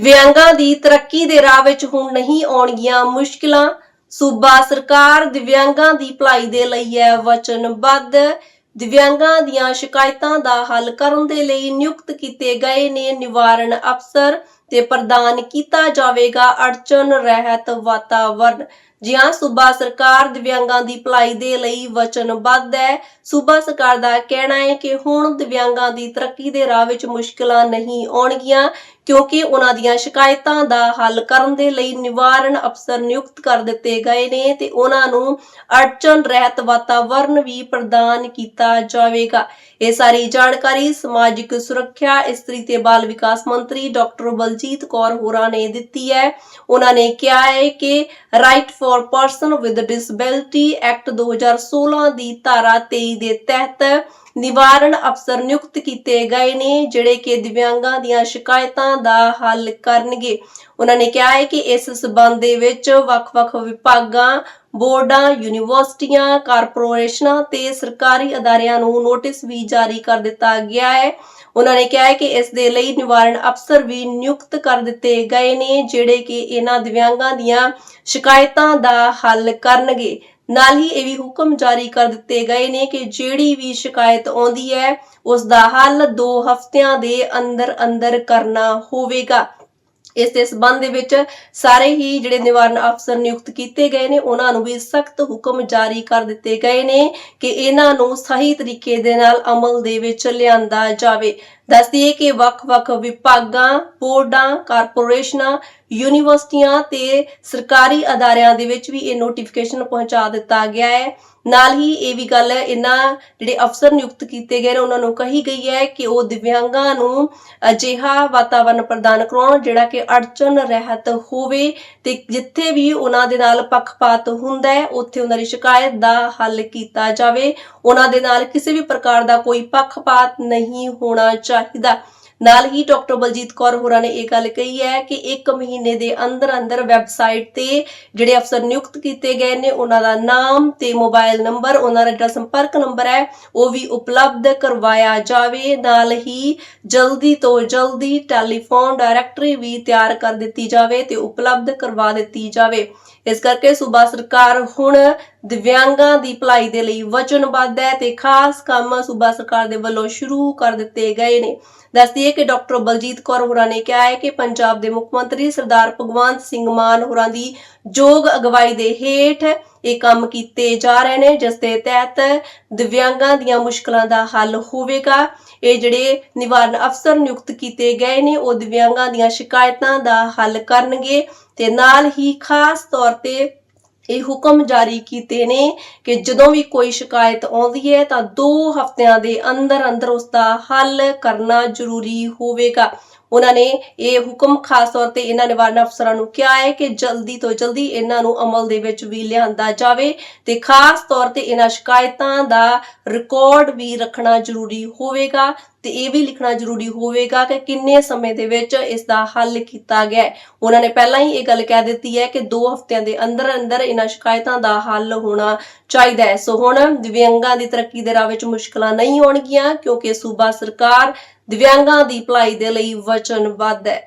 ਦਿਵਿਆਂਗਾਂ ਦੀ ਤਰੱਕੀ ਦੇ ਰਾਹ ਵਿੱਚ ਹੁਣ ਨਹੀਂ ਆਉਣਗੀਆਂ ਮੁਸ਼ਕਲਾਂ। ਸੂਬਾ ਸਰਕਾਰ ਦਿਵਿਆਂਗਾਂ ਦੀ ਭਲਾਈ ਦੇ ਲਈ ਹੈ ਵਚਨਬੱਧ। ਦਿਵਿਆਂਗਾਂ ਦੀਆਂ ਸ਼ਿਕਾਇਤਾਂ ਦਾ ਹੱਲ ਕਰਨ ਦੇ ਲਈ ਨਿਯੁਕਤ ਕੀਤੇ ਗਏ ਨੇ ਨਿਵਾਰਣ ਅਫਸਰ। ਤੇ ਪ੍ਰਦਾਨ ਕੀਤਾ ਜਾਵੇਗਾ। ਅੜਚਨ, ਰਹਿਤ ਵਾਤਾਵਰਣ ਜੀ ਸੂਬਾ ਸਰਕਾਰ ਦਿਵਿਆਂਗਾਂ ਦੀ ਭਲਾਈ ਦੇ ਲਈ ਵਚਨਬੱਧ ਹੈ, ਸੂਬਾ ਸਰਕਾਰ ਦਾ ਕਹਿਣਾ ਹੈ ਕਿ ਹੁਣ ਦਿਵਿਆਂਗਾਂ ਦੀ ਤਰੱਕੀ ਦੇ ਰਾਹ ਵਿੱਚ ਮੁਸ਼ਕਲਾਂ ਨਹੀਂ ਆਉਣਗੀਆਂ, ਕਿਉਂਕਿ ਉਹਨਾਂ ਦੀਆਂ ਸ਼ਿਕਾਇਤਾਂ ਦਾ ਹੱਲ ਕਰਨ ਦੇ ਲਈ ਨਿਵਾਰਣ ਅਫਸਰ ਨਿਯੁਕਤ ਕਰ ਦਿੱਤੇ ਗਏ ਨੇ ਤੇ ਉਹਨਾਂ ਨੂੰ ਅੜਚਨ, ਰਹਿਤ ਵਾਤਾਵਰਣ ਵੀ ਪ੍ਰਦਾਨ ਕੀਤਾ ਜਾਵੇਗਾ। ਇਹ ਸਾਰੀ ਜਾਣਕਾਰੀ ਸਮਾਜਿਕ ਸੁਰੱਖਿਆ, ਇਸਤਰੀ ਤੇ ਬਾਲ ਵਿਕਾਸ ਮੰਤਰੀ ਡਾਕਟਰ ਬਲ ਬਲਜੀਤ ਕੌਰ ਹੋਰਾਂ ਨੇ ਦਿੱਤੀ ਹੈ। ਉਹਨਾਂ ਨੇ ਕਿਹਾ ਹੈ ਕਿ right for person with disability act 2016 ਦੀ ਧਾਰਾ 23 ਦੇ ਤਹਿਤ ਨਿਵਾਰਣ ਅਫਸਰ ਨਿਯੁਕਤ ਕੀਤੇ ਗਏ ਨੇ, ਜਿਹੜੇ ਕਿ ਦਿਵਿਆਂਗਾਂ ਦੀਆਂ ਸ਼ਿਕਾਇਤਾਂ ਦਾ ਹੱਲ ਕਰਨਗੇ। ਉਹਨਾਂ ਨੇ ਕਿਹਾ ਹੈ ਕਿ ਇਸ ਸਬੰਧ ਦੇ ਵਿੱਚ ਵੱਖ-ਵੱਖ ਵਿਭਾਗਾਂ, ਬੋਰਡਾਂ, ਯੂਨੀਵਰਸਿਟੀਆਂ, ਕਾਰਪੋਰੇਸ਼ਨਾਂ ਤੇ ਸਰਕਾਰੀ ਅਦਾਰਿਆਂ ਨੂੰ ਨੋਟਿਸ ਵੀ ਜਾਰੀ ਕਰ ਦਿੱਤਾ ਗਿਆ ਹੈ। ਉਹਨਾਂ ਨੇ ਕਿਹਾ ਹੈ ਕਿ ਇਸ ਦੇ ਲਈ ਨਿਵਾਰਣ ਅਫਸਰ ਵੀ ਨਿਯੁਕਤ ਕਰ ਦਿੱਤੇ ਗਏ ਨੇ, ਜਿਹੜੇ ਕਿ ਇਹਨਾਂ ਦਿਵਿਆਂਗਾਂ ਦੀਆਂ ਸ਼ਿਕਾਇਤਾਂ ਦਾ ਹੱਲ ਕਰਨਗੇ। ਨਾਲ ਹੀ ਇਹ ਵੀ ਹੁਕਮ ਜਾਰੀ ਕਰ ਦਿੱਤੇ ਗਏ ਨੇ ਕਿ ਜਿਹੜੀ ਵੀ ਸ਼ਿਕਾਇਤ ਆਉਂਦੀ ਹੈ, ਉਸ ਦਾ ਹੱਲ 2 ਹਫ਼ਤਿਆਂ ਦੇ ਅੰਦਰ ਅੰਦਰ ਕਰਨਾ ਹੋਵੇਗਾ। ਇਸ ਦੇ ਸਬੰਧ ਦੇ ਵਿੱਚ ਸਾਰੇ ਹੀ ਜਿਹੜੇ ਨਿਵਾਰਨ ਅਫਸਰ ਨਿਯੁਕਤ ਕੀਤੇ ਗਏ ਨੇ, ਉਹਨਾਂ ਨੂੰ ਵੀ ਸਖਤ ਹੁਕਮ ਜਾਰੀ ਕਰ ਦਿੱਤੇ ਗਏ ਨੇ ਕਿ ਇਹਨਾਂ ਨੂੰ ਸਹੀ ਤਰੀਕੇ ਦੇ ਨਾਲ ਅਮਲ ਦੇ ਵਿੱਚ ਲਿਆਂਦਾ ਜਾਵੇ। ਦੱਸਦੀਏ ਕਿ ਵੱਖ-ਵੱਖ ਵਿਭਾਗਾਂ, ਬੋਰਡਾਂ, ਕਾਰਪੋਰੇਸ਼ਨਾਂ, ਯੂਨੀਵਰਸਿਟੀਆਂ ਤੇ ਸਰਕਾਰੀ ਅਦਾਰਿਆਂ ਦੇ ਵਿੱਚ ਵੀ ਇਹ ਨੋਟੀਫਿਕੇਸ਼ਨ ਪਹੁੰਚਾ ਦਿੱਤਾ ਗਿਆ ਹੈ। ਨਾਲ ਹੀ ਇਹ ਵੀ ਗੱਲ ਇਹਨਾਂ ਜਿਹੜੇ ਅਫਸਰ ਨਿਯੁਕਤ ਕੀਤੇ ਗਏ ਨੇ, ਉਹਨਾਂ ਨੂੰ ਕਹੀ ਗਈ ਹੈ ਕਿ ਉਹ ਦਿਵਿਆਂਗਾਂ ਨੂੰ ਅਜਿਹਾ ਵਾਤਾਵਰਣ ਪ੍ਰਦਾਨ ਕਰਾਉਣ, ਜਿਹੜਾ ਕਿ ਅੜਚਨ ਰਹਿਤ ਹੋਵੇ ਤੇ ਜਿੱਥੇ ਵੀ ਉਹਨਾਂ ਦੇ ਨਾਲ ਪੱਖਪਾਤ ਹੁੰਦਾ ਹੈ, ਉੱਥੇ ਉਹਨਾਂ ਦੀ ਸ਼ਿਕਾਇਤ ਦਾ ਹੱਲ ਕੀਤਾ ਜਾਵੇ। ਉਹਨਾਂ ਦੇ ਨਾਲ ਕਿਸੇ ਵੀ ਪ੍ਰਕਾਰ ਦਾ ਕੋਈ ਪੱਖਪਾਤ ਨਹੀਂ ਹੋਣਾ ਚਾਹੀਦਾ। ਨਾਲ ਹੀ ਡਾਕਟਰ ਬਲਜੀਤ ਕੌਰ ਹੋਰਾਂ ਨੇ ਇਹ ਗੱਲ ਕਹੀ ਹੈ ਕਿ 1 ਮਹੀਨੇ ਦੇ ਅੰਦਰ ਅੰਦਰ ਵੈਬਸਾਈਟ ਤੇ ਜਿਹੜੇ ਅਫਸਰ ਨਿਯੁਕਤ ਕੀਤੇ ਗਏ ਨੇ, ਉਹਨਾਂ ਦਾ ਨਾਮ ਤੇ ਮੋਬਾਈਲ ਨੰਬਰ, ਉਹਨਾਂ ਦਾ ਜਿਹੜਾ ਸੰਪਰਕ ਨੰਬਰ ਹੈ, ਉਹ ਵੀ ਉਪਲਬਧ ਕਰਵਾਇਆ ਜਾਵੇ। ਨਾਲ ਹੀ ਜਲਦੀ ਤੋਂ ਜਲਦੀ ਟੈਲੀਫੋਨ ਡਾਇਰੈਕਟਰੀ ਵੀ ਤਿਆਰ ਕਰ ਦਿੱਤੀ ਜਾਵੇ ਤੇ ਉਪਲਬਧ ਕਰਵਾ ਦਿੱਤੀ ਜਾਵੇ। ਇਸ ਕਰਕੇ ਸੂਬਾ ਸਰਕਾਰ ਹੁਣ ਦਿਵਿਆਂਗਾਂ ਦੀ ਭਲਾਈ ਦੇ ਲਈ ਵਚਨਬੱਧ ਹੈ ਤੇ ਖਾਸ ਕੰਮ ਸੂਬਾ ਸਰਕਾਰ ਦੇ ਵੱਲੋਂ ਸ਼ੁਰੂ ਕਰ ਦਿੱਤੇ ਗਏ ਨੇ। ਦੱਸਦੀਏ ਕਿ ਡਾਕਟਰ ਬਲਜੀਤ ਕੌਰ ਹੋਰਾਂ ਨੇ ਕਿਹਾ ਹੈ ਕਿ ਪੰਜਾਬ ਦੇ ਮੁੱਖ ਮੰਤਰੀ ਸਰਦਾਰ ਭਗਵੰਤ ਸਿੰਘ ਮਾਨ ਹੋਰਾਂ ਦੀ ਯੋਗ ਅਗਵਾਈ ਦੇ ਹੇਠ ਇਹ ਕੰਮ ਕੀਤੇ ਜਾ ਰਹੇ ਨੇ, ਜਿਸ ਦੇ ਤਹਿਤ ਦਿਵਿਆਂਗਾਂ ਦੀਆਂ ਮੁਸ਼ਕਲਾਂ ਦਾ ਹੱਲ ਹੋਵੇਗਾ। ਇਹ ਜਿਹੜੇ ਨਿਵਾਰਨ ਅਫਸਰ ਨਿਯੁਕਤ ਕੀਤੇ ਗਏ ਨੇ, ਉਹ ਦਿਵਿਆਂਗਾਂ ਦੀਆਂ ਸ਼ਿਕਾਇਤਾਂ ਦਾ ਹੱਲ ਕਰਨਗੇ ਤੇ ਨਾਲ ਹੀ ਖਾਸ ਤੌਰ ਤੇ ਇਹ ਹੁਕਮ ਜਾਰੀ ਕੀਤੇ ਨੇ ਕਿ ਜਦੋਂ ਵੀ ਕੋਈ ਸ਼ਿਕਾਇਤ ਆਉਂਦੀ ਹੈ ਤਾਂ 2 ਹਫ਼ਤਿਆਂ ਦੇ ਅੰਦਰ ਅੰਦਰ ਉਸ ਦਾ ਹੱਲ ਕਰਨਾ ਜ਼ਰੂਰੀ ਹੋਵੇਗਾ। ਉਹਨਾਂ ਨੇ ਇਹ ਹੁਕਮ ਖਾਸ ਤੌਰ ਤੇ ਇਹਨਾਂ ਨਿਵਾਰਨ ਅਫਸਰਾਂ ਨੂੰ ਕਿਹਾ ਹੈ ਕਿ ਜਲਦੀ ਤੋਂ ਜਲਦੀ ਇਹਨਾਂ ਨੂੰ ਅਮਲ ਦੇ ਵਿੱਚ ਵੀ ਲਿਆਂਦਾ ਜਾਵੇ ਤੇ ਖਾਸ ਤੌਰ ਤੇ ਇਹਨਾਂ ਸ਼ਿਕਾਇਤਾਂ ਦਾ ਰਿਕਾਰਡ ਵੀ ਰੱਖਣਾ ਜ਼ਰੂਰੀ ਹੋਵੇਗਾ ਤੇ ਇਹ ਵੀ ਲਿਖਣਾ ਜ਼ਰੂਰੀ ਹੋਵੇਗਾ ਕਿ ਕਿੰਨੇ ਸਮੇਂ ਦੇ ਵਿੱਚ ਇਸ ਦਾ ਹੱਲ ਕੀਤਾ ਗਿਆ ਉਹਨਾਂ ਨੇ ਪਹਿਲਾਂ ਹੀ ਇਹ ਗੱਲ ਕਹਿ ਦਿੱਤੀ ਹੈ ਕਿ 2 ਹਫ਼ਤਿਆਂ ਦੇ ਅੰਦਰ ਅੰਦਰ ਇਹਨਾਂ ਸ਼ਿਕਾਇਤਾਂ ਦਾ ਹੱਲ ਹੋਣਾ ਚਾਹੀਦਾ ਹੈ। ਸੋ ਹੁਣ ਦਿਵਿਆਂਗਾਂ ਦੀ ਤਰੱਕੀ ਦੇ ਰਾਹ ਵਿੱਚ ਮੁਸ਼ਕਲਾਂ ਨਹੀਂ ਆਉਣਗੀਆਂ ਕਿਉਂਕਿ ਸੂਬਾ ਸਰਕਾਰ ਦਿਵਿਆਂਗਾਂ ਦੀ ਭਲਾਈ ਦੇ ਲਈ ਵਚਨਬੱਧ ਹੈ।